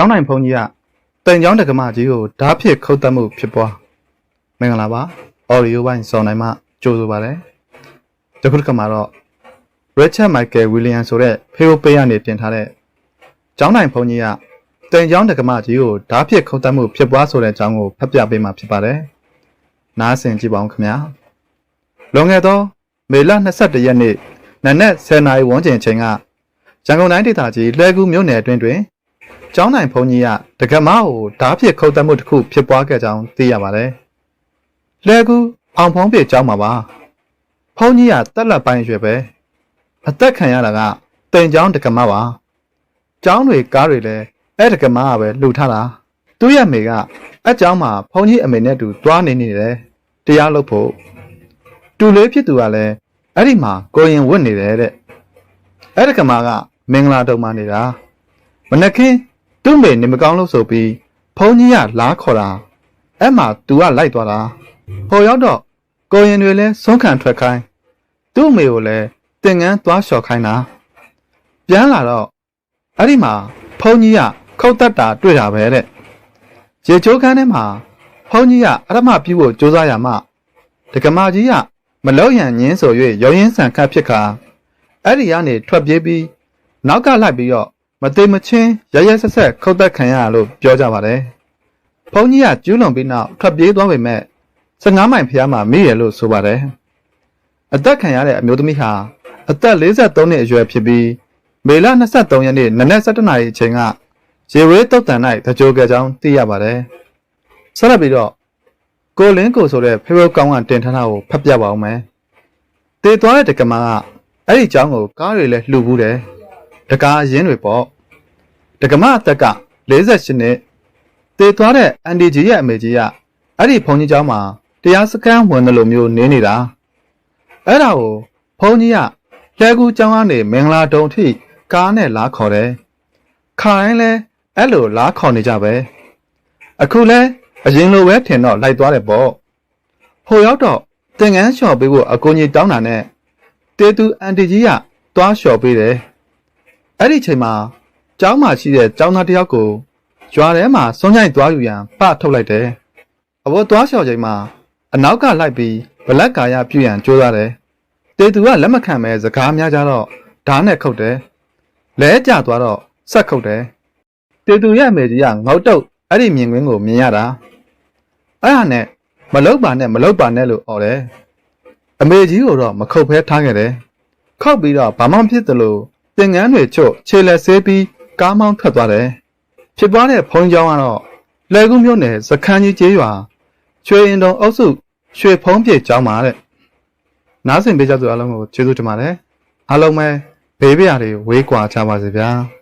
ကျောင်းနိုင်ဘုန်းကြီးကတင်ကျောင်းတက္ကမကြီးကိုဓာတ်ဖြစ်ခုတ်တက်မှုဖြစ်ပွားမင်္ဂလာပါအော်ရီယိုပိုင်းစော်နိုင်မှကြိုဆိုပါရစေဒီခုတစ်ခါမှာတော့ Richard Michael Williams ဆိုတဲ့ဖေယိုပေးရနေတင်ထားတဲ့ကျောင်းနိုင်ဘုန်းကြီးကတင်ကျောင်းတက္ကမကြီးကိုဓာတ်ဖြစ်ခုတ်တက်မှုဖြစ်ပွားဆိုတဲ့အကြောင်းကိုဖတ်ပြပေးမှာဖြစ်ပါတယ်နားဆင်ကြည့်ပါဦးခင်ဗျာလွန်ခဲ့သောမေလ22ရက်နေ့နနက်10:00နာရီဝန်းကျင်အချိန်ကရန်ကုန်တိုင်းဒေသကြီးလှည်းကူးမြို့နယ်အတွင်းတွင် ကျောင်းနိုင်ဘုန်းကြီးကတက္ကမကိုဓာတ်ဖြစ်ခုတ်တက်မှုတစ်ခုဖြစ်ပွားခဲ့ကြောင်းသိရပါတယ်။လဲကူအောင်ဖုံးပြကျောင်းမှာပါ။ဘုန်းကြီးကတက်လက်ပိုင်းရွယ်ပဲ။အသက်ခံရတာကတင်ကျောင်းတက္ကမပါ။ကျောင်းတွေကားတွေလည်းအဲ့တက္ကမကပဲလှူထားတာ။သူ့ရဲ့မိကအကျောင်းမှာဘုန်းကြီးအမေနဲ့တူတွားနေနေတယ်။တရားလုပ်ဖို့တူလေးဖြစ်သူကလည်းအဲ့ဒီမှာကိုရင်ဝတ်နေတယ်တဲ့။အဲ့တက္ကမကမင်္ဂလာတုံမှာနေတာ။မနက်ခင်း သူ့မေနေမကောင်းလို့ဆိုပြီးဘုန်းကြီးကလားခေါ်တာအဲ့မှာ तू ကလိုက်သွားတာဟိုရောက်တော့ကိုရင်တွေလည်းဆုံးခံထွက်ခိုင်းသူ့မေကိုလည်းတင်ငန်းသွားလျှော်ခိုင်းတာပြန်လာတော့အဲ့ဒီမှာဘုန်းကြီးကခုတ်တက်တာတွေ့တာပဲတဲ့ရေချိုးခန်းထဲမှာဘုန်းကြီးကအရမပြုဖို့ကြိုးစားရမှဒကမာကြီးကမလောက်ရန်ညင်းဆို၍ရောရင်းဆန်ခတ်ဖြစ်ခါအဲ့ဒီကနေထွက်ပြေးပြီးနောက်ကလိုက်ပြီးတော့ မသိမချင်းရရဆက်ဆက်ခုတ်သက်ခံရလို့ပြောကြပါတယ်။ဘုန်းကြီးကကျူးလွန်ပြီးနောက်ထွက်ပြေးသွားပေမဲ့15မိုင်ဖျားမှာမိရလို့ဆိုပါတယ်။အသက်ခံရတဲ့အမျိုးသမီးဟာအသက်53နှစ်အရွယ်ဖြစ်ပြီးမေလ23ရက်နေ့နနက်7:00နာရီအချိန်ကရေဝေးတုတ်တန်၌တကြိုကြကြောင်းသိရပါတယ်။ဆက်လက်ပြီးတော့ကိုလင်းကိုဆိုတဲ့ဖေဖေကောင်းကတင်ထားတာကိုဖတ်ပြပါအောင်မယ်။တည်သွားတဲ့တက္ကမကအဲ့ဒီအကြောင်းကိုကားတွေလည်းလှူဘူးတယ်။ တကားရင်းတွေပေါ့တက္ကမအသက်က48နှစ်တည်သွားတဲ့အန်ဒီဂျီရဲ့အမေကြီးကအဲ့ဒီဘုန်းကြီးเจ้าမှာတရားစခန်းဝင်တယ်လို့မျိုးနေနေတာအဲ့ဒါကိုဘုန်းကြီးကလဲကူเจ้าကနေမင်္ဂလာတုံထိကားနဲ့လာခေါ်တယ်ခါတိုင်းလဲအဲ့လိုလာခေါ်နေကြပဲအခုလဲအရင်လိုပဲထင်တော့လိုက်သွားတယ်ပေါ့ဟိုရောက်တော့တင်ငန်းလျှော်ပေးဖို့အကူကြီးတောင်းတာနဲ့တေသူအန်တီကြီးကသွားလျှော်ပေးတယ် အဲ့ဒီချိန်မှာကျောင်းမှာရှိတဲ့ကျောင်းသားတစ်ယောက်ကိုရွာထဲမှာစွန့်ချိုက်သွားယူရန်ပထုတ်လိုက်တယ်။အဘောသွားလျှော်ချိန်မှာအနောက်ကလိုက်ပြီးဗလက်ကာယပြုရန်ကြိုးစားတယ်။တေသူကလက်မခံမဲ့စကားများကြတော့ဓာတ်နဲ့ခုတ်တယ်။လဲကျသွားတော့ဆက်ခုတ်တယ်။တေသူရဲ့အမေကြီးကငေါက်တုတ်အဲ့ဒီမြင်ကွင်းကိုမြင်ရတာ။အဲ့ဟာနဲ့မလုတ်ပါနဲ့မလုတ်ပါနဲ့လို့អော်တယ်။အမေကြီးကိုတော့မခုတ်ဖဲထားခဲ့တယ်။ခုတ်ပြီးတော့ဘာမှမဖြစ်သလို သင်ငန်းတွေချွတ်ခြေလက်ဆေးပြီးကားမောင်းထွက်သွားတယ်။ဖြစ်ပွားတဲ့ဖုံးကြောင်းကတော့လဲကူးမြို့နယ်စခန်းကြီးကျေးရွာရွှေရင်တုံအုပ်စုရွှေဖုံးပြည့်ကျောင်းမှာတဲ့။နားဆင်ပေးကြသူအားလုံးကိုကျေးဇူးတင်ပါတယ်။အားလုံးပဲဘေးပြားတွေဝေးကွာကြပါစေဗျာ။